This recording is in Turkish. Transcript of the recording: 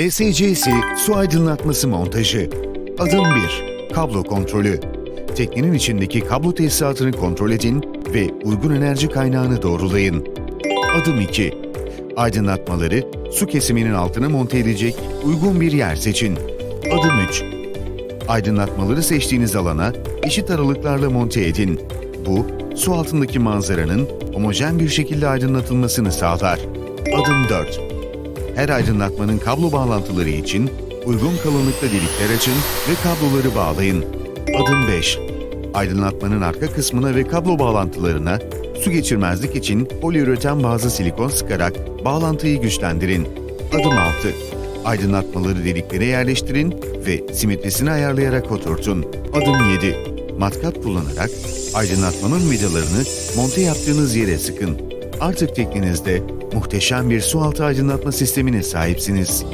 ESC'si su aydınlatması montajı. Adım 1. Kablo kontrolü. Teknenin içindeki kablo tesisatını kontrol edin ve uygun enerji kaynağını doğrulayın. Adım 2. Aydınlatmaları su kesiminin altına monte edecek uygun bir yer seçin. Adım 3. Aydınlatmaları seçtiğiniz alana eşit aralıklarla monte edin. Bu, su altındaki manzaranın homojen bir şekilde aydınlatılmasını sağlar. Adım 4. Her aydınlatmanın kablo bağlantıları için uygun kalınlıkta delikler açın ve kabloları bağlayın. Adım 5. Aydınlatmanın arka kısmına ve kablo bağlantılarına su geçirmezlik için poliüretan bazlı silikon sıkarak bağlantıyı güçlendirin. Adım 6. Aydınlatmaları deliklere yerleştirin ve simetrisini ayarlayarak oturtun. Adım 7. Matkap kullanarak aydınlatmanın vidalarını monte yaptığınız yere sıkın. Artık teknenizde muhteşem bir su altı aydınlatma sistemine sahipsiniz.